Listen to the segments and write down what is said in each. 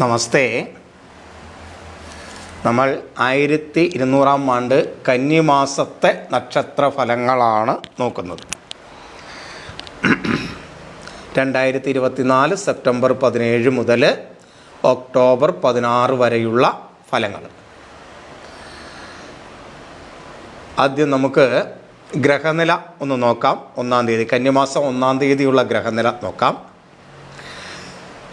നമസ്തേ. നമ്മൾ ആയിരത്തി ഇരുന്നൂറാം ആണ്ട് കന്നിമാസത്തെ നക്ഷത്ര ഫലങ്ങളാണ് നോക്കുന്നത്. രണ്ടായിരത്തി ഇരുപത്തിനാല് സെപ്റ്റംബർ പതിനേഴ് മുതൽ ഒക്ടോബർ പതിനാറ് വരെയുള്ള ഫലങ്ങൾ. ആദ്യം നമുക്ക് ഗ്രഹനില ഒന്ന് നോക്കാം. ഒന്നാം തീയതി കന്നിമാസം ഒന്നാം തീയതിയുള്ള ഗ്രഹനില നോക്കാം.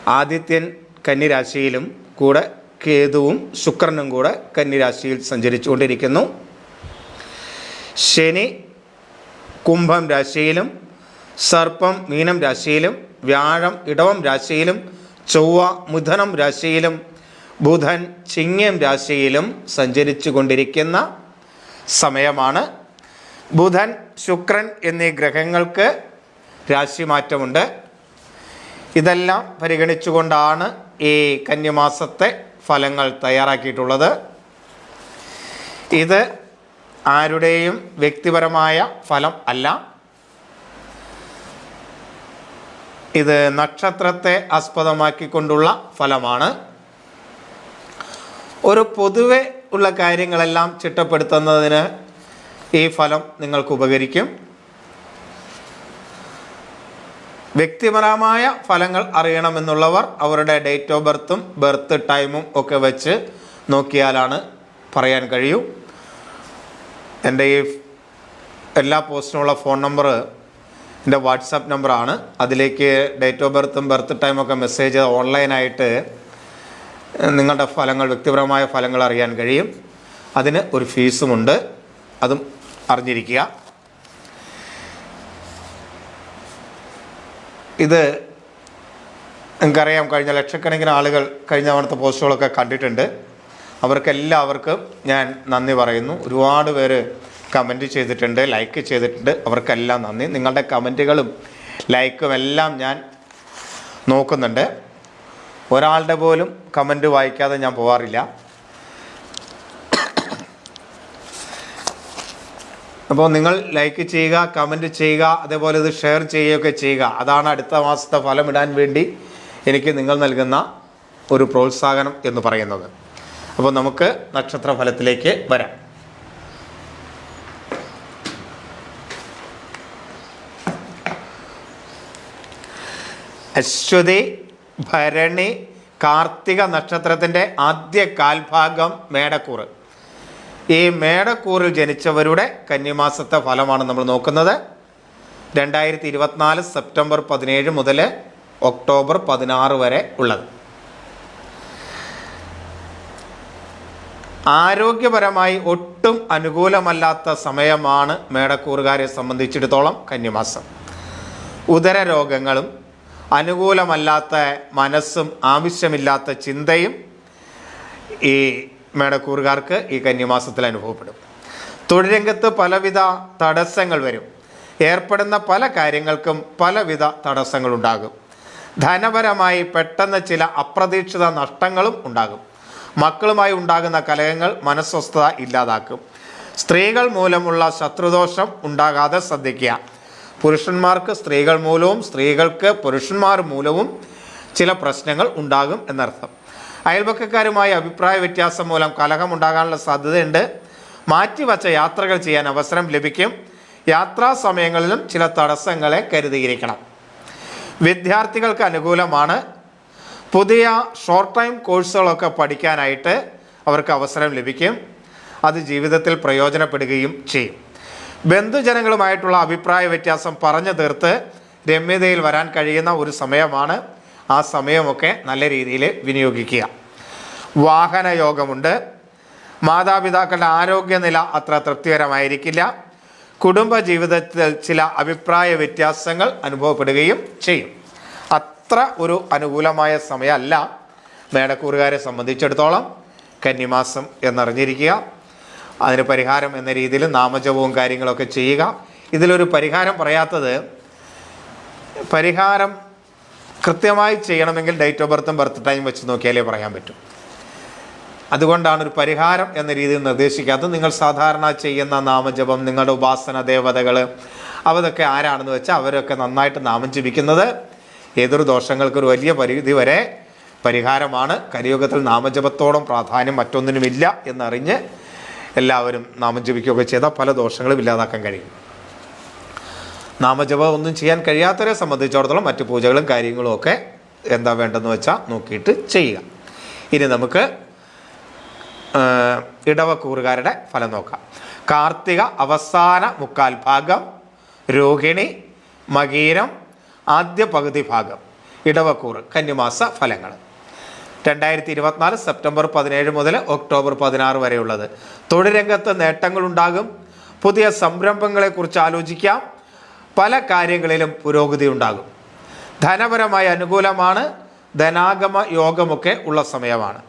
ആദിത്യൻ കന്നിരാശിയിലും കൂടെ കേതുവും ശുക്രനും കൂടെ കന്നിരാശിയിൽ സഞ്ചരിച്ചുകൊണ്ടിരിക്കുന്നു. ശനി കുംഭം രാശിയിലും സർപ്പം മീനം രാശിയിലും വ്യാഴം ഇടവം രാശിയിലും ചൊവ്വ മുധനം രാശിയിലും ബുധൻ ചിങ്ങം രാശിയിലും സഞ്ചരിച്ചു കൊണ്ടിരിക്കുന്ന സമയമാണ്. ബുധൻ ശുക്രൻ എന്നീ ഗ്രഹങ്ങൾക്ക് രാശിമാറ്റമുണ്ട്. ഇതെല്ലാം പരിഗണിച്ചുകൊണ്ടാണ് ഈ കന്യമാസത്തെ ഫലങ്ങൾ തയ്യാറാക്കിയിട്ടുള്ളത്. ഇത് ആരുടെയും വ്യക്തിപരമായ ഫലം അല്ല. ഇത് നക്ഷത്രത്തെ ആസ്പദമാക്കിക്കൊണ്ടുള്ള ഫലമാണ്. ഒരു പൊതുവെ ഉള്ള കാര്യങ്ങളെല്ലാം ചിട്ടപ്പെടുത്തുന്നതിന് ഈ ഫലം നിങ്ങൾക്ക് ഉപകരിക്കും വ്യക്തിപരമായ ഫലങ്ങൾ അറിയണമെന്നുള്ളവർ അവരുടെ ഡേറ്റ് ഓഫ് ബർത്തും ബർത്ത് ടൈമും ഒക്കെ വെച്ച് നോക്കിയാലാണ് പറയാൻ കഴിയൂ. എന്റെ ഈ എല്ലാ പോസ്റ്റിനുമുള്ള ഫോൺ നമ്പർ എന്റെ വാട്സാപ്പ് നമ്പറാണ് അതിലേക്ക് ഡേറ്റ് ഓഫ് ബർത്തും ബർത്ത് ടൈമൊക്കെ മെസ്സേജ് ഓൺലൈനായിട്ട് നിങ്ങളുടെ ഫലങ്ങൾ വ്യക്തിപരമായ ഫലങ്ങൾ അറിയാൻ കഴിയും. അതിന് ഒരു ഫീസുമുണ്ട് അതും അറിഞ്ഞിരിക്കുക. ഇത് നിങ്ങൾക്കറിയാം കഴിഞ്ഞ ലക്ഷക്കണക്കിന് ആളുകൾ കഴിഞ്ഞ തവണത്തെ പോസ്റ്റുകളൊക്കെ കണ്ടിട്ടുണ്ട്. അവർക്കെല്ലാവർക്കും ഞാൻ നന്ദി പറയുന്നു. ഒരുപാട് പേര് കമന്റ് ചെയ്തിട്ടുണ്ട് ലൈക്ക് ചെയ്തിട്ടുണ്ട്. അവർക്കെല്ലാം നന്ദി. നിങ്ങളുടെ കമന്റുകളും ലൈക്കും എല്ലാം ഞാൻ നോക്കുന്നുണ്ട്. ഒരാളുടെ പോലും കമന്റ് വായിക്കാതെ ഞാൻ പോകാറില്ല അപ്പോൾ നിങ്ങൾ ലൈക്ക് ചെയ്യുക കമന്റ് ചെയ്യുക അതേപോലെ ഇത് ഷെയർ ചെയ്യുകയൊക്കെ ചെയ്യുക. അതാണ് അടുത്ത മാസത്തെ ഫലമിടാൻ വേണ്ടി എനിക്ക് നിങ്ങൾ നൽകുന്ന ഒരു പ്രോത്സാഹനം എന്ന് പറയുന്നത്. അപ്പോൾ നമുക്ക് നക്ഷത്ര ഫലത്തിലേക്ക് വരാം. അശ്വതി ഭരണി കാർത്തിക നക്ഷത്രത്തിന്റെ ആദ്യ കാൽഭാഗം മേടക്കൂറ്. ഈ മേടക്കൂറിൽ ജനിച്ചവരുടെ കന്നിമാസത്തെ ഫലമാണ് നമ്മൾ നോക്കുന്നത്. രണ്ടായിരത്തി ഇരുപത്തിനാല് സെപ്റ്റംബർ പതിനേഴ് മുതൽ ഒക്ടോബർ പതിനാറ് വരെ ഉള്ളത്. ആരോഗ്യപരമായി ഒട്ടും അനുകൂലമല്ലാത്ത സമയമാണ് മേടക്കൂറുകാരെ സംബന്ധിച്ചിടത്തോളം കന്നിമാസം. ഉദര രോഗങ്ങളും അനുകൂലമല്ലാത്ത മനസ്സും ആവശ്യമില്ലാത്ത ചിന്തയും ഈ മേടക്കൂറുകാർക്ക് ഈ കന്നിമാസത്തിൽ അനുഭവപ്പെടും. തൊഴിൽരംഗത്ത് പലവിധ തടസ്സങ്ങൾ വരും. ഏർപ്പെടുന്ന പല കാര്യങ്ങൾക്കും പലവിധ തടസ്സങ്ങളുണ്ടാകും. ധനപരമായി പെട്ടെന്ന് ചില അപ്രതീക്ഷിത നഷ്ടങ്ങളും ഉണ്ടാകും. മക്കളുമായി ഉണ്ടാകുന്ന കലഹങ്ങൾ മനസ്വസ്ഥത ഇല്ലാതാക്കും. സ്ത്രീകൾ മൂലമുള്ള ശത്രുദോഷം ഉണ്ടാകാതെ ശ്രദ്ധിക്കുക. പുരുഷന്മാർക്ക് സ്ത്രീകൾ മൂലവും സ്ത്രീകൾക്ക് പുരുഷന്മാർ മൂലവും ചില പ്രശ്നങ്ങൾ ഉണ്ടാകും എന്നർത്ഥം. അയൽപക്കക്കാരുമായി അഭിപ്രായ വ്യത്യാസം മൂലം കലഹമുണ്ടാകാനുള്ള സാധ്യതയുണ്ട്. മാറ്റിവച്ച യാത്രകൾ ചെയ്യാൻ അവസരം ലഭിക്കും. യാത്രാ സമയങ്ങളിലും ചില തടസ്സങ്ങളെ കരുതിയിരിക്കണം. വിദ്യാർത്ഥികൾക്ക് അനുകൂലമാണ്. പുതിയ ഷോർട്ട് ടൈം കോഴ്സുകളൊക്കെ പഠിക്കാനായിട്ട് അവർക്ക് അവസരം ലഭിക്കും. അത് ജീവിതത്തിൽ പ്രയോജനപ്പെടുകയും ചെയ്യും. ബന്ധുജനങ്ങളുമായിട്ടുള്ള അഭിപ്രായ വ്യത്യാസം പറഞ്ഞു തീർത്ത് രമ്യതയിൽ വരാൻ കഴിയുന്ന ഒരു സമയമാണ്. ആ സമയമൊക്കെ നല്ല രീതിയിൽ വിനിയോഗിക്കുക. വാഹന യോഗമുണ്ട് മാതാപിതാക്കളുടെ ആരോഗ്യനില അത്ര തൃപ്തികരമായിരിക്കില്ല. കുടുംബ ജീവിതത്തിൽ ചില അഭിപ്രായ വ്യത്യാസങ്ങൾ അനുഭവപ്പെടുകയും ചെയ്യും. അത്ര ഒരു അനുകൂലമായ സമയമല്ല. മേടക്കൂറുകാരെ സംബന്ധിച്ചിടത്തോളം കന്നിമാസം എന്നറിഞ്ഞിരിക്കുക. അതിന് പരിഹാരം എന്ന രീതിയിൽ നാമജപവും കാര്യങ്ങളൊക്കെ ചെയ്യുക. ഇതിലൊരു പരിഹാരം പറയാത്തത് പരിഹാരം കൃത്യമായി ചെയ്യണമെങ്കിൽ ഡേറ്റ് ഓഫ് ബർത്തും ബർത്ത് ടൈം വെച്ച് നോക്കിയാലേ പറയാൻ പറ്റും. അതുകൊണ്ടാണ് ഒരു പരിഹാരം എന്ന രീതിയിൽ നിർദ്ദേശിക്കാത്തത്. നിങ്ങൾ സാധാരണ ചെയ്യുന്ന നാമജപം നിങ്ങളുടെ ഉപാസന ദേവതകൾ അവതൊക്കെ ആരാണെന്ന് വെച്ചാൽ അവരൊക്കെ നന്നായിട്ട് നാമം ജപിക്കുന്നത് ഏതൊരു ദോഷങ്ങൾക്ക് ഒരു വലിയ പരിധി വരെ പരിഹാരമാണ്. കലിയുഗത്തിൽ നാമജപത്തോളം പ്രാധാന്യം മറ്റൊന്നിനുമില്ല എന്നറിഞ്ഞ് എല്ലാവരും നാമം ജപിക്കുകയൊക്കെ ചെയ്താൽ പല ദോഷങ്ങളും ഇല്ലാതാക്കാൻ കഴിയും. നാമജപം ഒന്നും ചെയ്യാൻ കഴിയാത്തവരെ സംബന്ധിച്ചിടത്തോളം മറ്റു പൂജകളും കാര്യങ്ങളും ഒക്കെ എന്താ വേണ്ടെന്ന് വെച്ചാൽ നോക്കിയിട്ട് ചെയ്യുക. ഇനി നമുക്ക് ഇടവക്കൂറുകാരുടെ ഫലം നോക്കാം. കാർത്തിക അവസാന മുക്കാൽ ഭാഗം രോഹിണി മകീരം ആദ്യ പകുതി ഭാഗം ഇടവക്കൂർ കന്നിമാസ ഫലങ്ങൾ. രണ്ടായിരത്തി ഇരുപത്തിനാല് സെപ്റ്റംബർ പതിനേഴ് മുതൽ ഒക്ടോബർ പതിനാറ് വരെയുള്ളത്. തൊഴിൽ രംഗത്ത് നേട്ടങ്ങളുണ്ടാകും. പുതിയ സംരംഭങ്ങളെക്കുറിച്ച് ആലോചിക്കാം. പല കാര്യങ്ങളിലും പുരോഗതി ഉണ്ടാകും. ധനപരമായ അനുകൂലമാണ് ധനാഗമ യോഗമൊക്കെ ഉള്ള സമയമാണ്.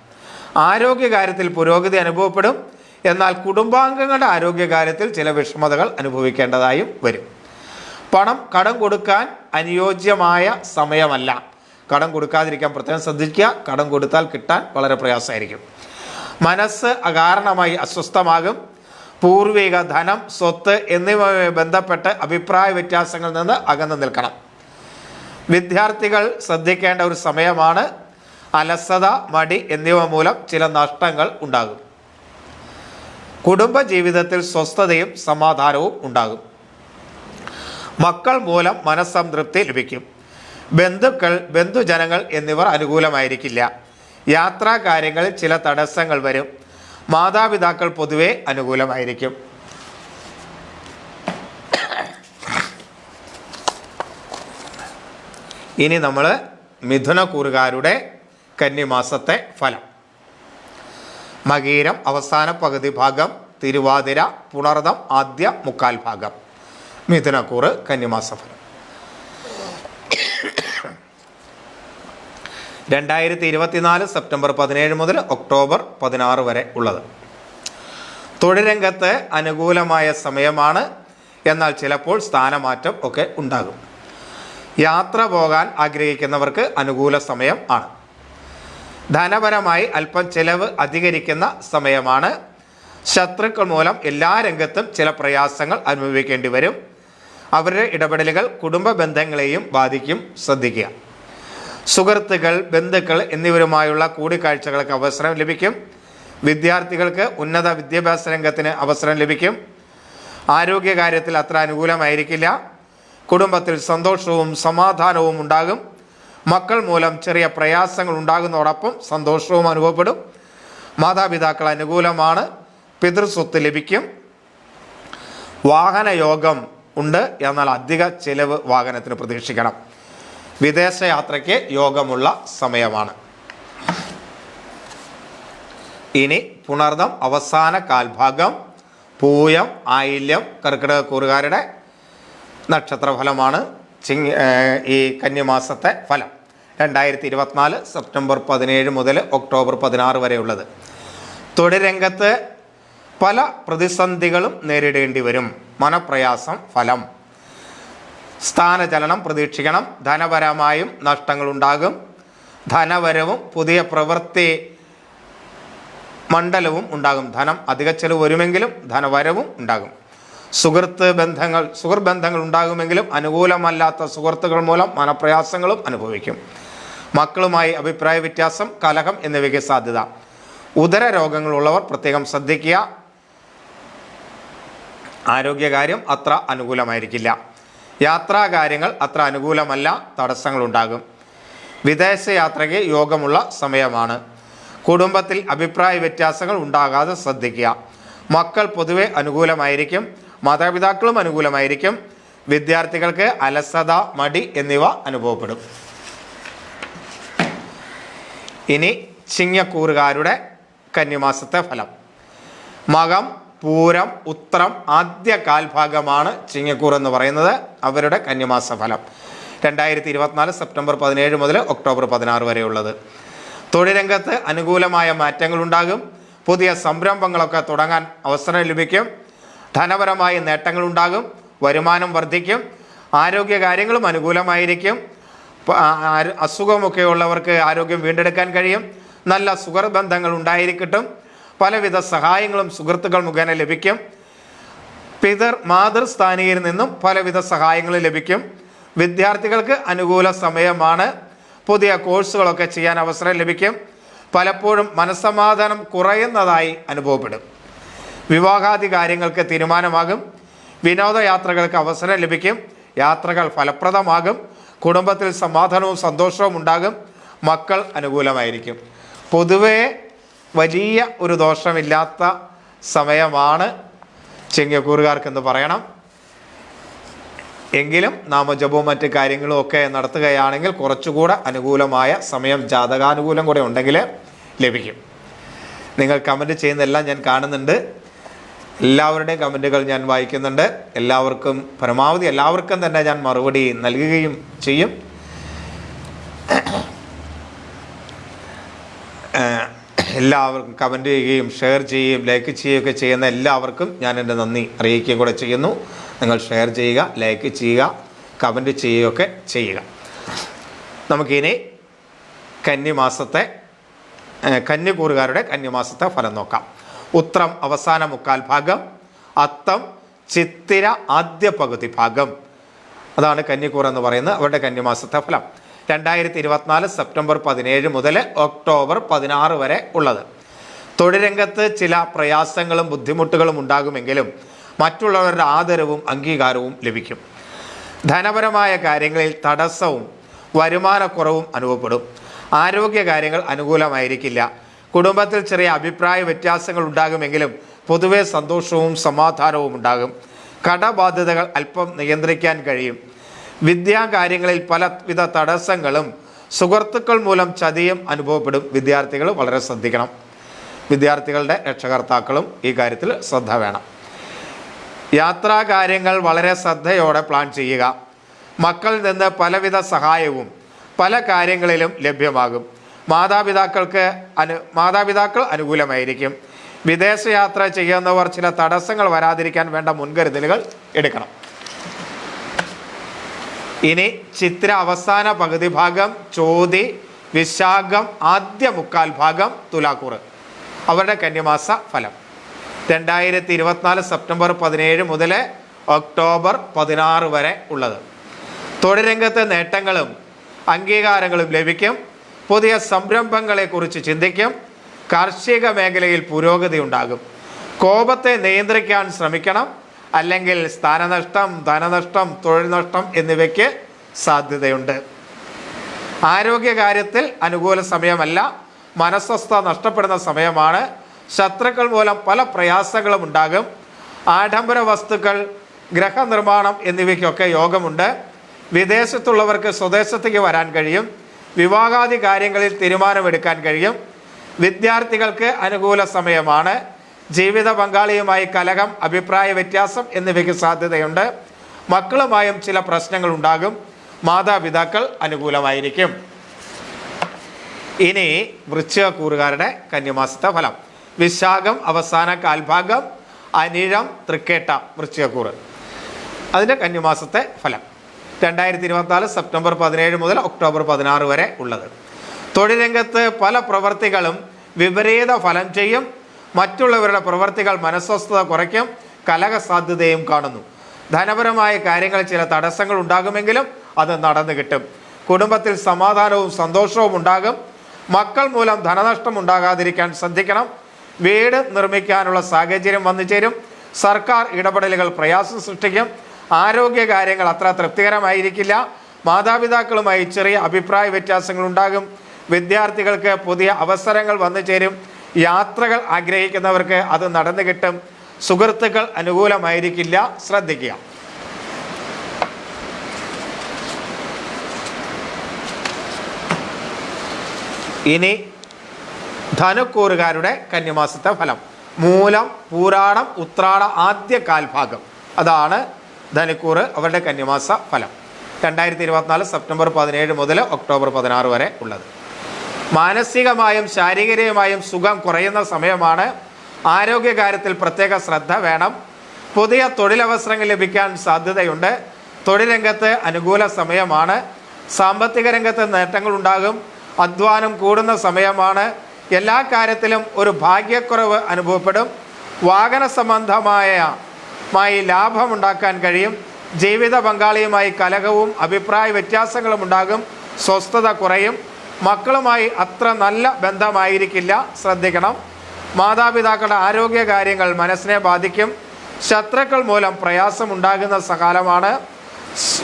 ആരോഗ്യകാര്യത്തിൽ പുരോഗതി അനുഭവപ്പെടും എന്നാൽ കുടുംബാംഗങ്ങളുടെ ആരോഗ്യകാര്യത്തിൽ ചില വിഷമതകൾ അനുഭവിക്കേണ്ടതായും വരും. പണം കടം കൊടുക്കാൻ അനുയോജ്യമായ സമയമല്ല. കടം കൊടുക്കാതിരിക്കാൻ പ്രത്യേകം ശ്രദ്ധിക്കുക കടം കൊടുത്താൽ കിട്ടാൻ വളരെ പ്രയാസമായിരിക്കും. മനസ്സ് അകാരണമായി അസ്വസ്ഥമാകും പൂർവിക ധനം സ്വത്ത് എന്നിവയുമായി ബന്ധപ്പെട്ട് അഭിപ്രായ വ്യത്യാസങ്ങളിൽ നിന്ന് അകന്നു നിൽക്കണം. വിദ്യാർത്ഥികൾ ശ്രദ്ധിക്കേണ്ട ഒരു സമയമാണ് അലസത മടി എന്നിവ മൂലം ചില നഷ്ടങ്ങൾ ഉണ്ടാകും. കുടുംബ ജീവിതത്തിൽ സ്വസ്ഥതയും സമാധാനവും ഉണ്ടാകും. മക്കൾ മൂലം മനസ്സംതൃപ്തി ലഭിക്കും. ബന്ധുക്കൾ ബന്ധുജനങ്ങൾ എന്നിവർ അനുകൂലമായിരിക്കില്ല. യാത്രാ കാര്യങ്ങളിൽ ചില തടസ്സങ്ങൾ വരും. മാതാപിതാക്കൾ പൊതുവെ അനുകൂലമായിരിക്കും. ഇനി നമ്മൾ മിഥുനക്കൂറുകാരുടെ കന്നിമാസത്തെ ഫലം. മകീരം അവസാന പകുതി ഭാഗം തിരുവാതിര പുണർദം ആദ്യ മുക്കാൽ ഭാഗം. മിഥുനക്കൂറ് കന്നിമാസ ഫലം. രണ്ടായിരത്തി ഇരുപത്തിനാല് സെപ്റ്റംബർ പതിനേഴ് മുതൽ ഒക്ടോബർ പതിനാറ് വരെ ഉള്ളത്. തൊഴിലംഗത്ത് അനുകൂലമായ സമയമാണ്. എന്നാൽ ചിലപ്പോൾ സ്ഥാനമാറ്റം ഒക്കെ ഉണ്ടാകും. യാത്ര പോകാൻ ആഗ്രഹിക്കുന്നവർക്ക് അനുകൂല സമയം ആണ്. ധനപരമായി അല്പം ചിലവ് അധികരിക്കുന്ന സമയമാണ്. ശത്രുക്കൾ മൂലം എല്ലാ രംഗത്തും ചില പ്രയാസങ്ങൾ അനുഭവിക്കേണ്ടി വരും. അവരുടെ ഇടപെടലുകൾ കുടുംബ ബന്ധങ്ങളെയും ബാധിക്കും. ശ്രദ്ധിക്കുക. സുഹൃത്തുക്കൾ ബന്ധുക്കൾ എന്നിവരുമായുള്ള കൂടിക്കാഴ്ചകൾക്ക് അവസരം ലഭിക്കും. വിദ്യാർത്ഥികൾക്ക് ഉന്നത വിദ്യാഭ്യാസ രംഗത്തിന് അവസരം ലഭിക്കും. ആരോഗ്യകാര്യത്തിൽ അത്ര അനുകൂലമായിരിക്കില്ല. കുടുംബത്തിൽ സന്തോഷവും സമാധാനവും ഉണ്ടാകും. മക്കൾ മൂലം ചെറിയ പ്രയാസങ്ങൾ ഉണ്ടാകുന്നതോടൊപ്പം സന്തോഷവും അനുഭവപ്പെടും. മാതാപിതാക്കൾ അനുകൂലമാണ്. പിതൃസ്വത്ത് ലഭിക്കും. വാഹനയോഗം ഉണ്ട് എന്നാൽ അധിക ചെലവ് വാഹനത്തിന് പ്രതീക്ഷിക്കണം. വിദേശയാത്രയ്ക്ക് യോഗമുള്ള സമയമാണ്. ഇനി പുണർദം അവസാന കാൽഭാഗം പൂയം ആയില്യം കർക്കിടക കൂറുകാരുടെ നക്ഷത്രഫലമാണ് ചിങ് ഈ കന്യമാസത്തെ ഫലം. രണ്ടായിരത്തി ഇരുപത്തിനാല് സെപ്റ്റംബർ പതിനേഴ് മുതൽ ഒക്ടോബർ പതിനാറ് വരെയുള്ളത്. തൊഴിൽ രംഗത്ത് പല പ്രതിസന്ധികളും നേരിടേണ്ടി വരും. മനപ്രയാസം ഫലം. സ്ഥാനചലനം പ്രതീക്ഷിക്കണം. ധനപരമായും നഷ്ടങ്ങളുണ്ടാകും. ധനവരവും പുതിയ പ്രവൃത്തി മണ്ഡലവും ഉണ്ടാകും. ധനം അധിക ചെലവ് വരുമെങ്കിലും ധനവരവും ഉണ്ടാകും. സുഹൃത്ത് ബന്ധങ്ങൾ സുഹൃത്ത് ബന്ധങ്ങൾ ഉണ്ടാകുമെങ്കിലും അനുകൂലമല്ലാത്ത സുഹൃത്തുക്കൾ മൂലം മനപ്രയാസങ്ങളും അനുഭവിക്കും. മക്കളുമായി അഭിപ്രായ വ്യത്യാസം കലഹം എന്നിവയ്ക്ക് സാധ്യത. ഉദര രോഗങ്ങളുള്ളവർ പ്രത്യേകം ശ്രദ്ധിക്കുക. ആരോഗ്യകാര്യം അത്ര അനുകൂലമായിരിക്കില്ല. യാത്രാകാര്യങ്ങൾ അത്ര അനുകൂലമല്ല തടസ്സങ്ങളുണ്ടാകും. വിദേശയാത്രയ്ക്ക് യോഗമുള്ള സമയമാണ്. കുടുംബത്തിൽ അഭിപ്രായ വ്യത്യാസങ്ങൾ ഉണ്ടാകാതെ ശ്രദ്ധിക്കുക. മക്കൾ പൊതുവെ അനുകൂലമായിരിക്കും മാതാപിതാക്കളും അനുകൂലമായിരിക്കും വിദ്യാർത്ഥികൾക്ക് അലസത മടി എന്നിവ അനുഭവപ്പെടും. ഇനി ചിങ്ങക്കൂറുകാരുടെ കന്നിമാസത്തെ ഫലം. മകം പൂരം ഉത്രം ആദ്യ കാൽഭാഗമാണ് ചിങ്ങക്കൂർ എന്ന് പറയുന്നത്. അവരുടെ കന്യമാസ ഫലം. രണ്ടായിരത്തി ഇരുപത്തിനാല് സെപ്റ്റംബർ പതിനേഴ് മുതൽ ഒക്ടോബർ പതിനാറ് വരെയുള്ളത്. തൊഴിൽ രംഗത്ത് അനുകൂലമായ മാറ്റങ്ങളുണ്ടാകും. പുതിയ സംരംഭങ്ങളൊക്കെ തുടങ്ങാൻ അവസരം ലഭിക്കും. ധനപരമായ നേട്ടങ്ങളുണ്ടാകും. വരുമാനം വർദ്ധിക്കും. ആരോഗ്യകാര്യങ്ങളും അനുകൂലമായിരിക്കും. അസുഖമൊക്കെയുള്ളവർക്ക് അസുഖമൊക്കെ ഉള്ളവർക്ക് ആരോഗ്യം വീണ്ടെടുക്കാൻ കഴിയും. നല്ല സുഖബന്ധങ്ങൾ ഉണ്ടായിരിക്കട്ടും. പലവിധ സഹായങ്ങളും സുഹൃത്തുക്കൾ മുഖേന ലഭിക്കും. പിതർ മാതൃസ്ഥാനീയിൽ നിന്നും പലവിധ സഹായങ്ങളും ലഭിക്കും. വിദ്യാർത്ഥികൾക്ക് അനുകൂല സമയമാണ്. പുതിയ കോഴ്സുകളൊക്കെ ചെയ്യാൻ അവസരം ലഭിക്കും. പലപ്പോഴും മനസ്സമാധാനം കുറയുന്നതായി അനുഭവപ്പെടും. വിവാഹാദി കാര്യങ്ങൾക്ക് തീരുമാനമാകും. വിനോദയാത്രകൾക്ക് അവസരം ലഭിക്കും. യാത്രകൾ ഫലപ്രദമാകും. കുടുംബത്തിൽ സമാധാനവും സന്തോഷവും ഉണ്ടാകും. മക്കൾ അനുകൂലമായിരിക്കും. പൊതുവേ വലിയ ഒരു ദോഷമില്ലാത്ത സമയമാണ് ചെങ്ങക്കൂറുകാർക്കെന്ന് പറയണം. എങ്കിലും നാമജപവും മറ്റ് കാര്യങ്ങളും ഒക്കെ നടത്തുകയാണെങ്കിൽ കുറച്ചുകൂടെ അനുകൂലമായ സമയം ജാതകാനുകൂലം കൂടെ ഉണ്ടെങ്കിൽ ലഭിക്കും. നിങ്ങൾ കമന്റ് ചെയ്യുന്നതെല്ലാം ഞാൻ കാണുന്നുണ്ട്. എല്ലാവരുടെയും കമന്റുകൾ ഞാൻ വായിക്കുന്നുണ്ട്. എല്ലാവർക്കും പരമാവധി എല്ലാവർക്കും തന്നെ ഞാൻ മറുപടി നൽകുകയും ചെയ്യും. എല്ലാവർക്കും കമന്റ് ചെയ്യുകയും ഷെയർ ചെയ്യുകയും ലൈക്ക് ചെയ്യുകയൊക്കെ ചെയ്യുന്ന എല്ലാവർക്കും ഞാൻ എന്റെ നന്ദി അറിയിക്കുകയും കൂടെ ചെയ്യുന്നു. നിങ്ങൾ ഷെയർ ചെയ്യുക ലൈക്ക് ചെയ്യുക കമന്റ് ചെയ്യുകയൊക്കെ ചെയ്യുക. നമുക്കിനി കന്നിമാസത്തെ ഏഹ് കന്നിക്കൂറുകാരുടെ കന്നിമാസത്തെ ഫലം നോക്കാം. ഉത്രം അവസാന മുക്കാൽ ഭാഗം അത്തം ചിത്തിര ആദ്യ പകുതി ഭാഗം. അതാണ് കന്നിക്കൂർ എന്ന് പറയുന്നത്. അവരുടെ കന്നിമാസത്തെ ഫലം. രണ്ടായിരത്തി ഇരുപത്തിനാല് സെപ്റ്റംബർ പതിനേഴ് മുതൽ ഒക്ടോബർ പതിനാറ് വരെ ഉള്ളത്. തൊഴിലംഗത്ത് ചില പ്രയാസങ്ങളും ബുദ്ധിമുട്ടുകളും ഉണ്ടാകുമെങ്കിലും മറ്റുള്ളവരുടെ ആദരവും അംഗീകാരവും ലഭിക്കും. ധനപരമായ കാര്യങ്ങളിൽ തടസ്സവും വരുമാനക്കുറവും അനുഭവപ്പെടും. ആരോഗ്യ കാര്യങ്ങൾ അനുകൂലമായിരിക്കില്ല. കുടുംബത്തിൽ ചെറിയ അഭിപ്രായ വ്യത്യാസങ്ങൾ ഉണ്ടാകുമെങ്കിലും പൊതുവെ സന്തോഷവും സമാധാനവും ഉണ്ടാകും. കടബാധ്യതകൾ അല്പം നിയന്ത്രിക്കാൻ കഴിയും. വിദ്യാകാര്യങ്ങളിൽ പലവിധ തടസ്സങ്ങളും സുഹൃത്തുക്കൾ മൂലം ചതിയും അനുഭവപ്പെടും വിദ്യാർത്ഥികൾ വളരെ ശ്രദ്ധിക്കണം. വിദ്യാർത്ഥികളുടെ രക്ഷകർത്താക്കളും ഈ കാര്യത്തിൽ ശ്രദ്ധ വേണം. യാത്രാകാര്യങ്ങൾ വളരെ ശ്രദ്ധയോടെ പ്ലാൻ ചെയ്യുക. മക്കളിൽ നിന്ന് പലവിധ സഹായവും പല കാര്യങ്ങളിലും ലഭ്യമാകും. മാതാപിതാക്കൾക്ക് അനു മാതാപിതാക്കൾ അനുകൂലമായിരിക്കും. വിദേശയാത്ര ചെയ്യുന്നവർ ചില തടസ്സങ്ങൾ വരാതിരിക്കാൻ വേണ്ട മുൻകരുതലുകൾ എടുക്കണം. ഇനി ചിത്ര അവസാന പകുതി ഭാഗം ചോതി വിശാഖം ആദ്യ മുക്കാൽ ഭാഗം തുലാക്കൂറ് അവരുടെ കന്യമാസ ഫലം. രണ്ടായിരത്തി ഇരുപത്തിനാല് സെപ്റ്റംബർ പതിനേഴ് മുതൽ ഒക്ടോബർ പതിനാറ് വരെ ഉള്ളത്. തൊഴിലംഗത്തെ നേട്ടങ്ങളും അംഗീകാരങ്ങളും ലഭിക്കും. പുതിയ സംരംഭങ്ങളെക്കുറിച്ച് ചിന്തിക്കും. കാർഷിക മേഖലയിൽ പുരോഗതി ഉണ്ടാകും. കോപത്തെ നിയന്ത്രിക്കാൻ ശ്രമിക്കണം. അല്ലെങ്കിൽ സ്ഥാനനഷ്ടം ധനനഷ്ടം തൊഴിൽ നഷ്ടം എന്നിവയ്ക്ക് സാധ്യതയുണ്ട്. ആരോഗ്യകാര്യത്തിൽ അനുകൂല സമയമല്ല. മനസ്വസ്ഥ നഷ്ടപ്പെടുന്ന സമയമാണ്. ശത്രുക്കൾ മൂലം പല പ്രയാസങ്ങളും ഉണ്ടാകും. ആഡംബര വസ്തുക്കൾ ഗ്രഹനിർമ്മാണം എന്നിവയ്ക്കൊക്കെ യോഗമുണ്ട്. വിദേശത്തുള്ളവർക്ക് സ്വദേശത്തേക്ക് വരാൻ കഴിയും. വിവാഹാദി കാര്യങ്ങളിൽ തീരുമാനമെടുക്കാൻ കഴിയും. വിദ്യാർത്ഥികൾക്ക് അനുകൂല സമയമാണ്. ജീവിത പങ്കാളിയുമായി കലഹം അഭിപ്രായ വ്യത്യാസം എന്നിവയ്ക്ക് സാധ്യതയുണ്ട്. മക്കളുമായും ചില പ്രശ്നങ്ങൾ ഉണ്ടാകും. മാതാപിതാക്കൾ അനുകൂലമായിരിക്കും. ഇനി വൃശ്ചികക്കൂറുകാരുടെ കന്യമാസത്തെ ഫലം. വിശാഖം അവസാന കാൽഭാഗം അനിഴം തൃക്കേട്ട വൃശ്ചികക്കൂറ്. അതിന്റെ കന്യമാസത്തെ ഫലം. രണ്ടായിരത്തി ഇരുപത്തിനാല് സെപ്റ്റംബർ പതിനേഴ് മുതൽ ഒക്ടോബർ പതിനാറ് വരെ ഉള്ളത്. തൊഴിൽ രംഗത്ത് പല പ്രവർത്തികളും വിപരീത ഫലം ചെയ്യും. മറ്റുള്ളവരുടെ പ്രവർത്തികൾ മനസ്വസ്ഥത കുറയ്ക്കും കലഹ സാധ്യതയും കാണുന്നു. ധനപരമായ കാര്യങ്ങൾ ചില തടസ്സങ്ങൾ ഉണ്ടാകുമെങ്കിലും അത് നടന്നു കിട്ടും. കുടുംബത്തിൽ സമാധാനവും സന്തോഷവും ഉണ്ടാകും. മക്കൾ മൂലം ധനനഷ്ടം ഉണ്ടാകാതിരിക്കാൻ ശ്രദ്ധിക്കണം. വീട് നിർമ്മിക്കാനുള്ള സാഹചര്യം വന്നു ചേരും. സർക്കാർ ഇടപെടലുകൾ പ്രയാസം സൃഷ്ടിക്കും. ആരോഗ്യ കാര്യങ്ങൾ അത്ര തൃപ്തികരമായിരിക്കില്ല. മാതാപിതാക്കളുമായി ചെറിയ അഭിപ്രായ വ്യത്യാസങ്ങൾ ഉണ്ടാകും. വിദ്യാർത്ഥികൾക്ക് പുതിയ അവസരങ്ങൾ വന്നു ചേരും. യാത്രകൾ ആഗ്രഹിക്കുന്നവർക്ക് അത് നടന്നു കിട്ടും. സുഹൃത്തുക്കൾ അനുകൂലമായിരിക്കില്ല. ശ്രദ്ധിക്കുക. ഇനി ധനുക്കൂറുകാരുടെ കന്യമാസത്തെ ഫലം. മൂലം പൂരാടം ഉത്രാട ആദ്യ കാൽഭാഗം. അതാണ് ധനുക്കൂറ് അവരുടെ കന്യമാസ ഫലം. രണ്ടായിരത്തി ഇരുപത്തിനാല് സെപ്റ്റംബർ പതിനേഴ് മുതൽ ഒക്ടോബർ പതിനാറ് വരെ ഉള്ളത്. മാനസികമായും ശാരീരികമായും സുഖം കുറയുന്ന സമയമാണ് ആരോഗ്യകാര്യത്തിൽ പ്രത്യേക ശ്രദ്ധ വേണം. പുതിയ തൊഴിലവസരങ്ങൾ ലഭിക്കാൻ സാധ്യതയുണ്ട്. തൊഴിൽ രംഗത്ത് അനുകൂല സമയമാണ്. സാമ്പത്തിക രംഗത്ത് നേട്ടങ്ങൾ ഉണ്ടാകും അധ്വാനം കൂടുന്ന സമയമാണ്. എല്ലാ കാര്യത്തിലും ഒരു ഭാഗ്യക്കുറവ് അനുഭവപ്പെടും. വാഹന സംബന്ധമായ മായി ലാഭമുണ്ടാക്കാൻ കഴിയും. ജീവിത പങ്കാളിയുമായി കലഹവും അഭിപ്രായ വ്യത്യാസങ്ങളും ഉണ്ടാകും. സ്വസ്ഥത കുറയും. മക്കളുമായി അത്ര നല്ല ബന്ധമായിരിക്കില്ല. ശ്രദ്ധിക്കണം. മാതാപിതാക്കളുടെ ആരോഗ്യ കാര്യങ്ങൾ മനസ്സിനെ ബാധിക്കും. ശത്രുക്കൾ മൂലം പ്രയാസമുണ്ടാകുന്ന സകാലമാണ്.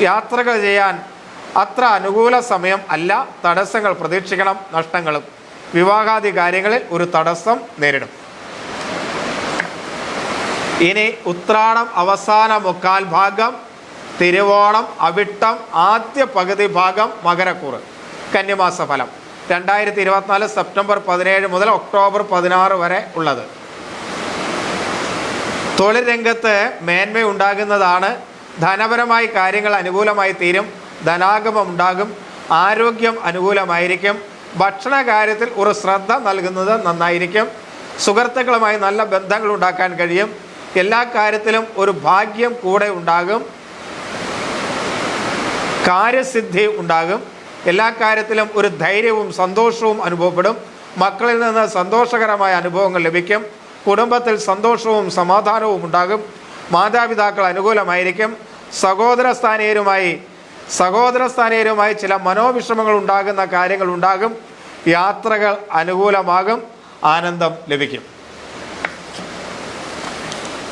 യാത്രകൾ ചെയ്യാൻ അത്ര അനുകൂല സമയം അല്ല. തടസ്സങ്ങൾ പ്രതീക്ഷിക്കണം. നഷ്ടങ്ങളും വിവാഹാദി കാര്യങ്ങളിൽ ഒരു തടസ്സം നേരിടും. ഇനി ഉത്രാടം അവസാന മുക്കാൽ ഭാഗം തിരുവോണം അവിട്ടം ആദ്യ പകുതി ഭാഗം മകരക്കൂറ്. കന്യമാസ ഫലം രണ്ടായിരത്തി ഇരുപത്തിനാല് സെപ്റ്റംബർ പതിനേഴ് മുതൽ ഒക്ടോബർ പതിനാറ് വരെ ഉള്ളത്. തൊഴിൽ രംഗത്ത് മേന്മ ഉണ്ടാകുന്നതാണ്. ധനപരമായി കാര്യങ്ങൾ അനുകൂലമായി തീരും. ധനാഗമം ഉണ്ടാകും. ആരോഗ്യം അനുകൂലമായിരിക്കും. ഭക്ഷണ കാര്യത്തിൽ ഒരു ശ്രദ്ധ നൽകുന്നത് നന്നായിരിക്കും. സുഹൃത്തുക്കളുമായി നല്ല ബന്ധങ്ങൾ ഉണ്ടാക്കാൻ കഴിയും. എല്ലാ കാര്യത്തിലും ഒരു ഭാഗ്യം കൂടെ ഉണ്ടാകും. കാര്യസിദ്ധി ഉണ്ടാകും. എല്ലാ കാര്യത്തിലും ഒരു ധൈര്യവും സന്തോഷവും അനുഭവപ്പെടും. മക്കളിൽ നിന്ന് സന്തോഷകരമായ അനുഭവങ്ങൾ ലഭിക്കും. കുടുംബത്തിൽ സന്തോഷവും സമാധാനവും ഉണ്ടാകും. മാതാപിതാക്കൾ അനുകൂലമായിരിക്കും. സഹോദര സ്ഥാനീയരുമായി സഹോദര സ്ഥാനീയരുമായി ചില മനോവിഷമങ്ങൾ ഉണ്ടാകുന്ന കാര്യങ്ങൾ ഉണ്ടാകും. യാത്രകൾ അനുകൂലമാകും. ആനന്ദം ലഭിക്കും.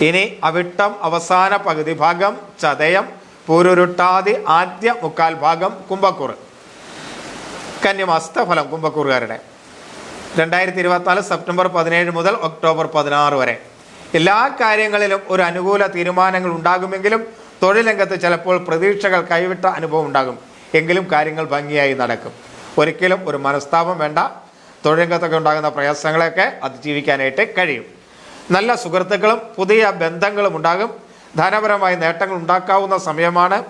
ഇനി അവിട്ടം അവസാന പകുതി ഭാഗം ചതയം. പൂരുരുട്ടാതി ആദ്യ മുക്കാൽ ഭാഗം കുംഭക്കൂറ്. കന്യമാസത്തെ ഫലം കുംഭക്കൂറുകാരുടെ. രണ്ടായിരത്തി ഇരുപത്തിനാല് സെപ്റ്റംബർ പതിനേഴ് മുതൽ ഒക്ടോബർ പതിനാറ് വരെ. എല്ലാ കാര്യങ്ങളിലും ഒരു അനുകൂല തീരുമാനങ്ങൾ ഉണ്ടാകുമെങ്കിലും തൊഴിൽ രംഗത്ത് ചിലപ്പോൾ പ്രതീക്ഷകൾ കൈവിട്ട അനുഭവം ഉണ്ടാകും. എങ്കിലും കാര്യങ്ങൾ ഭംഗിയായി നടക്കും. ഒരിക്കലും ഒരു മനസ്താപം വേണ്ട. തൊഴിൽ രംഗത്തൊക്കെ ഉണ്ടാകുന്ന പ്രയാസങ്ങളെയൊക്കെ അതിജീവിക്കാനായിട്ട് കഴിയും. നല്ല സുഹൃത്തുക്കളും പുതിയ ബന്ധങ്ങളും ഉണ്ടാകും. ധനപരമായ നേട്ടങ്ങൾ ഉണ്ടാക്കാവുന്ന സമയമാണ്.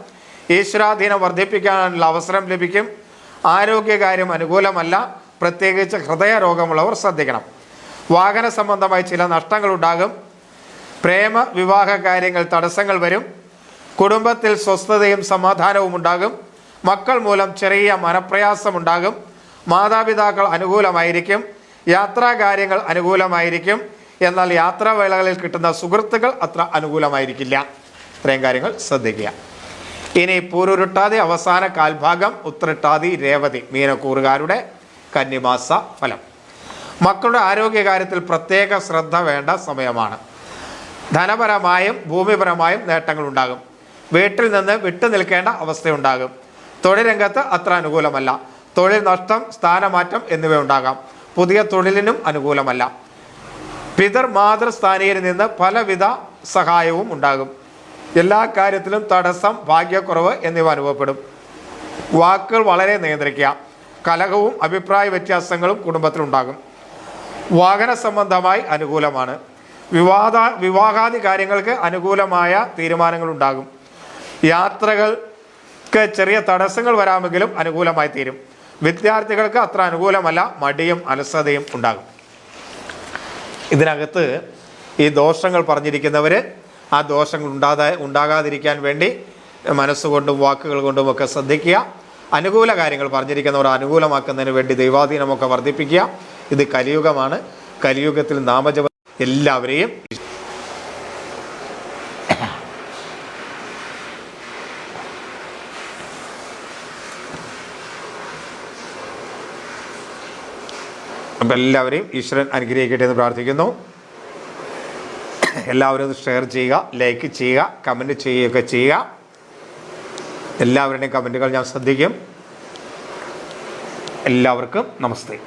ഈശ്വരാധീനം വർദ്ധിപ്പിക്കാനുള്ള അവസരം ലഭിക്കും. ആരോഗ്യകാര്യം അനുകൂലമല്ല പ്രത്യേകിച്ച് ഹൃദയരോഗമുള്ളവർ ശ്രദ്ധിക്കണം. വാഹന സംബന്ധമായി ചില നഷ്ടങ്ങൾ ഉണ്ടാകും പ്രേമ വിവാഹ കാര്യങ്ങൾ തടസ്സങ്ങൾ വരും. കുടുംബത്തിൽ സ്വസ്ഥതയും സമാധാനവും ഉണ്ടാകും. മക്കൾ മൂലം ചെറിയ മനപ്രയാസമുണ്ടാകും മാതാപിതാക്കൾ അനുകൂലമായിരിക്കും. യാത്രാ കാര്യങ്ങൾ അനുകൂലമായിരിക്കും. എന്നാൽ യാത്രാവേളകളിൽ കിട്ടുന്ന സുഹൃത്തുക്കൾ അത്ര അനുകൂലമായിരിക്കില്ല. ഇത്രയും കാര്യങ്ങൾ ശ്രദ്ധിക്കുക. ഇനി പൂരുരുട്ടാതി അവസാന കാൽഭാഗം ഉത്രട്ടാതി രേവതി മീനക്കൂറുകാരുടെ കന്നിമാസ ഫലം. മക്കളുടെ ആരോഗ്യകാര്യത്തിൽ പ്രത്യേക ശ്രദ്ധ വേണ്ട സമയമാണ്. ധനപരമായും ഭൂമിപരമായും നേട്ടങ്ങൾ ഉണ്ടാകും വീട്ടിൽ നിന്ന് വിട്ടു നിൽക്കേണ്ട അവസ്ഥയുണ്ടാകും. തൊഴിൽ രംഗത്ത് അത്ര അനുകൂലമല്ല. തൊഴിൽ നഷ്ടം സ്ഥാനമാറ്റം എന്നിവ ഉണ്ടാകാം പുതിയ തൊഴിലിനും അനുകൂലമല്ല. പിതർ മാതൃസ്ഥാനീയരിൽ നിന്ന് പലവിധ സഹായവും ഉണ്ടാകും. എല്ലാ കാര്യത്തിലും തടസ്സം ഭാഗ്യക്കുറവ് എന്നിവ അനുഭവപ്പെടും. വാക്കുകൾ വളരെ നിയന്ത്രിക്കുക. കലഹവും അഭിപ്രായ വ്യത്യാസങ്ങളും കുടുംബത്തിലുണ്ടാകും വാഹന സംബന്ധമായി അനുകൂലമാണ്. വിവാദ വിവാഹാദി കാര്യങ്ങൾക്ക് അനുകൂലമായ തീരുമാനങ്ങളുണ്ടാകും. യാത്രകൾക്ക് ചെറിയ തടസ്സങ്ങൾ വരാമെങ്കിലും അനുകൂലമായി തീരും. വിദ്യാർത്ഥികൾക്ക് അത്ര അനുകൂലമല്ല മടിയും അലസതയും ഉണ്ടാകും. ഇതിനകത്ത് ഈ ദോഷങ്ങൾ പറഞ്ഞിരിക്കുന്നവർ ആ ദോഷങ്ങൾ ഉണ്ടാകാ ഉണ്ടാകാതിരിക്കാൻ വേണ്ടി മനസ്സുകൊണ്ടും വാക്കുകൾ കൊണ്ടും ഒക്കെ ശ്രദ്ധിക്കുക. അനുകൂല കാര്യങ്ങൾ പറഞ്ഞിരിക്കുന്നവർ അനുകൂലമാക്കുന്നതിന് വേണ്ടി ദൈവാധീനമൊക്കെ വർദ്ധിപ്പിക്കുക. ഇത് കലിയുഗമാണ്. കലിയുഗത്തിൽ നാമജപ എല്ലാവരെയും അപ്പം എല്ലാവരെയും ഈശ്വരൻ അനുഗ്രഹിക്കട്ടെ എന്ന് പ്രാർത്ഥിക്കുന്നു. എല്ലാവരും അത് ഷെയർ ചെയ്യുക ലൈക്ക് ചെയ്യുക കമന്റ് ചെയ്യുകയൊക്കെ ചെയ്യുക. എല്ലാവരുടെയും കമന്റുകൾ ഞാൻ ശ്രദ്ധിക്കും. എല്ലാവർക്കും നമസ്തേ.